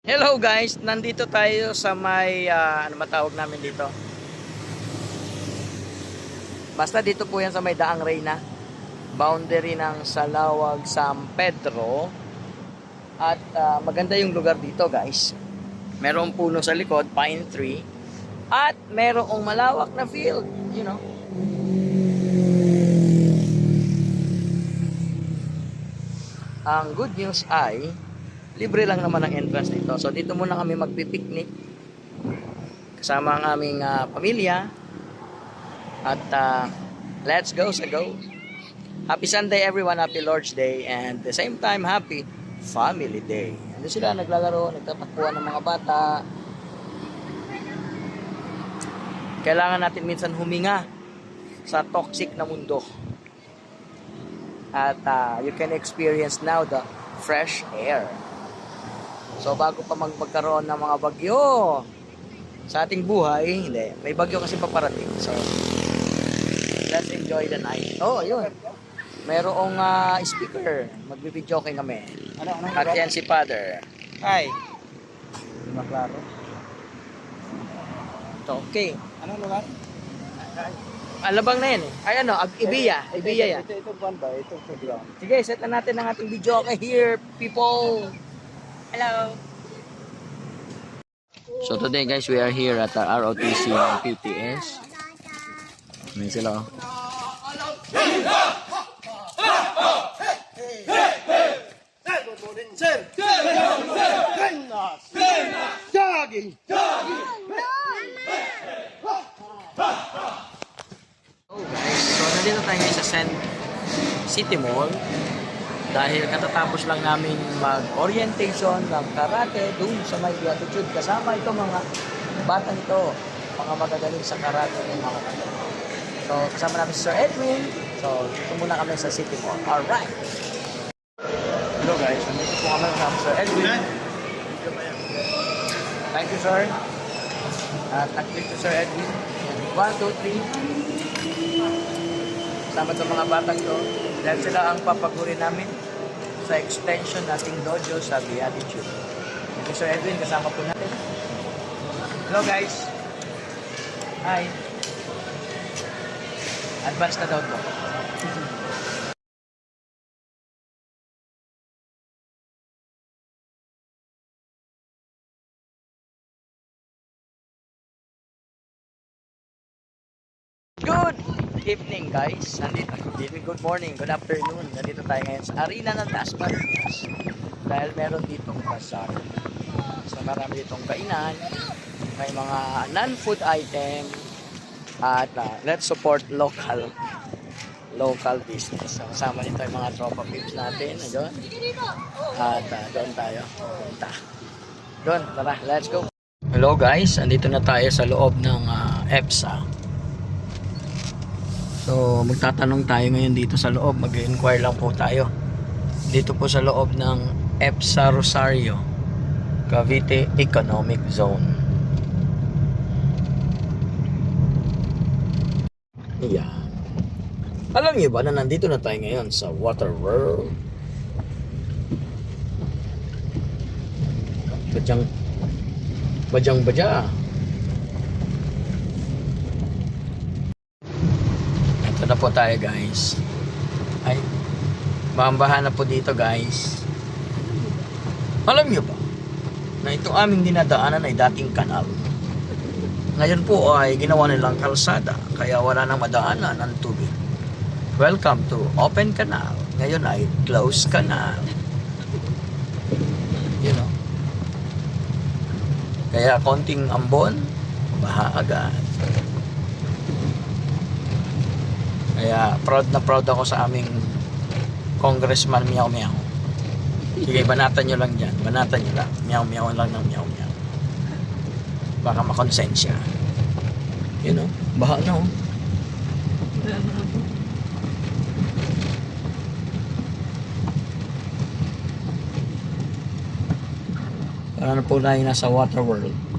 Hello guys, nandito tayo sa may ah, ano matawag namin dito. Basta dito po yan sa may Daang Reyna. Boundary ng Salawag San Pedro. At ah, maganda yung lugar dito guys. Merong puno sa likod, pine tree. At merong malawak na field, you know. Ang good news ay libre lang naman ang entrance dito. So dito muna kami magpipiknik kasama ang aming ah, pamilya. At ah, let's go sa go. Happy Sunday everyone, happy Lord's Day and the same time happy Family Day. Ano sila naglalaro, nagtatakbuhan ng mga bata. Kailangan natin minsan huminga sa toxic na mundo. At ah, you can experience now the fresh air. So bago pa mag magkaroon ng mga bagyo sa ating buhay, hindi, may bagyo kasi paparating. So let's enjoy the night. Oh, yun. Merong ah, speaker. Magbibidyo okay kami. Ano, anong At yan si Father. Hi. Hindi maklaro. Ito, okay. Anong lugar? Alabang na yan eh. Ay ano, Ag- Ibiya. Ibiya yan. Ito, ito, buwan ba? Ito, playground. Sige, set na natin ang ating video okay here, people. Hello. So today guys, we are here at the ROTC ng PTS. May sila oh. Guys, so nandito tayo sa San City Mall dahil katatapos lang namin mag-orientation ng karate dun sa may beatitude. Kasama ito mga batang ito mga magagaling sa karate ng mga bata. So kasama namin si Sir Edwin. So dito muna kami sa City Mall. Alright Hello guys, nandito po kami si Sir Edwin. Thank you sir. At thank you to Sir Edwin. 1, 2, 3 Kasama sa mga batang to dahil sila ang papaguri namin sa extension nating dojo sa Beatitude. You, Sir Edwin, kasama po natin. Hello guys! Hi! Advance na daw to. Good evening guys. Nandito, good good morning, good afternoon. Nandito tayo ngayon sa arena ng Las Marinas. Dahil meron ditong bazaar. So marami ditong kainan. May mga non-food item. At ah, let's support local local business. So, kasama nito yung mga tropa peeps natin. Ayun. At ah, doon tayo. Punta. Doon, tara, let's go. Hello guys, andito na tayo sa loob ng ah, EPSA. So, magtatanong tayo ngayon dito sa loob. Mag-inquire lang po tayo. Dito po sa loob ng EPSA Rosario, Cavite Economic Zone. Yan. Alam niyo ba na nandito na tayo ngayon sa Water World? Badyang Badyang badya. Na po tayo guys. Ay, maambahan na po dito guys. Alam nyo ba na ito aming dinadaanan ay dating kanal. Ngayon po ay ginawa nilang kalsada kaya wala nang madaanan ng tubig. Welcome to Open Canal. Ngayon ay Closed Canal. You know. Kaya konting ambon, baha agad. Kaya proud na proud ako sa aming congressman Meow Meow. Sige, banatan nyo lang dyan. Banatan nyo lang. Meow Meow lang ng Meow Meow. Baka makonsensya. Yun o. Baha na o. Para na po tayo nasa water world.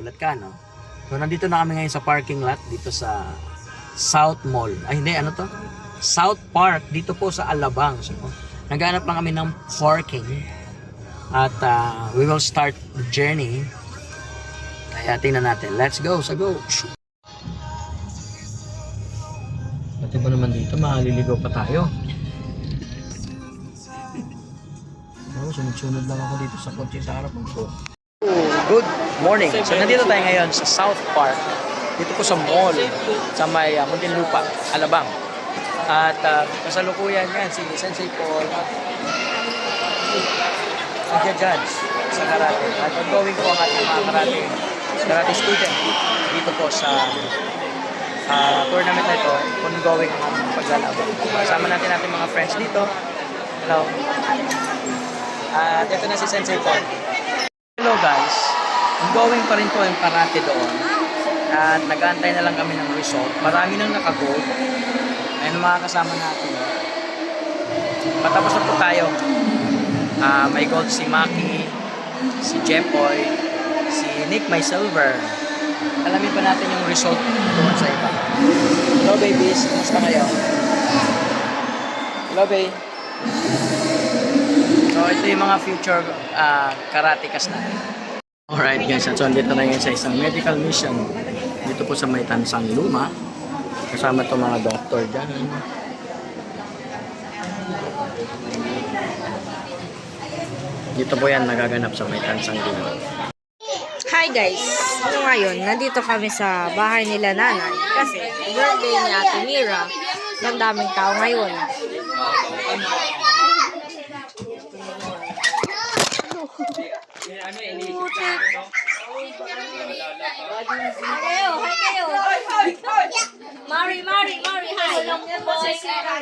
Gulat ka, no? So, nandito na kami ngayon sa parking lot dito sa South Mall. Ay, hindi, ano to? South Park dito po sa Alabang. So, naghanap lang kami ng parking at ah, we will start the journey. Kaya tingnan natin. Let's go, sa go. Pati ba naman dito, makaliligaw pa tayo. Oh, sunod-sunod lang ako dito sa kotse sa harapan ko. Good morning. So nandito tayo ngayon sa South Park. Dito po sa mall sa may uh, Muntinlupa, Alabang. At uh, kasalukuyan yan si Sensei Paul Kuya Judge sa karate. At ongoing po ang ating mga karate, karate student dito po sa uh, tournament na ito. Ongoing ang paglalaban. Kasama natin natin mga friends dito. Hello. At ito na si Sensei Paul. Hello guys. Ongoing pa rin po yung karate doon. At nag-aantay na lang kami ng result. Marami nang nakago. Ayun ang mga kasama natin. Patapos na po tayo. Ah, may gold si Maki, si Jepoy, si Nick may silver. Alamin pa natin yung result doon sa iba. Hello babies, kumusta kayo? Hello babe. So ito yung mga future uh, karatekas natin. Alright guys, so andito na ngayon sa isang medical mission dito po sa may Tansang Luma. Kasama to mga doktor dyan. Dito po yan nagaganap sa may Tansang Luma. Hi guys! So ngayon, nandito kami sa bahay nila nanay kasi birthday ni Ate Mira. Ang daming tao ngayon. Kayo, hi kayo. Mari, Mari, Mari, hi.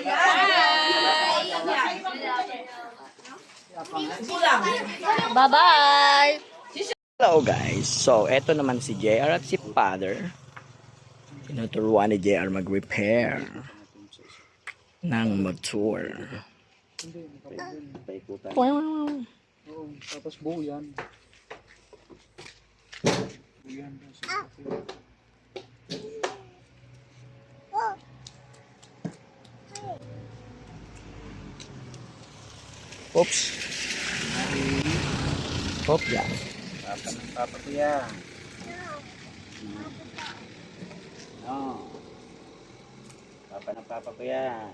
Hi. Bye-bye. Hello guys! So, eto naman si JR at si Father. Tinuturuan ni JR mag-repair ng motor. Paikutan. Wow. Oo, tapos buo yan. Oops. Hop, yan. Papa ng papa ko yan. No. Papa ng papa ko yan.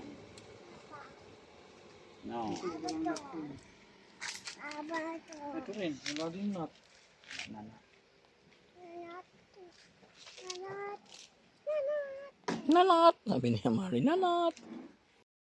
No. Ito rin. Wala din nut. Nana. Nanat! Sabi niya Mari, nanat!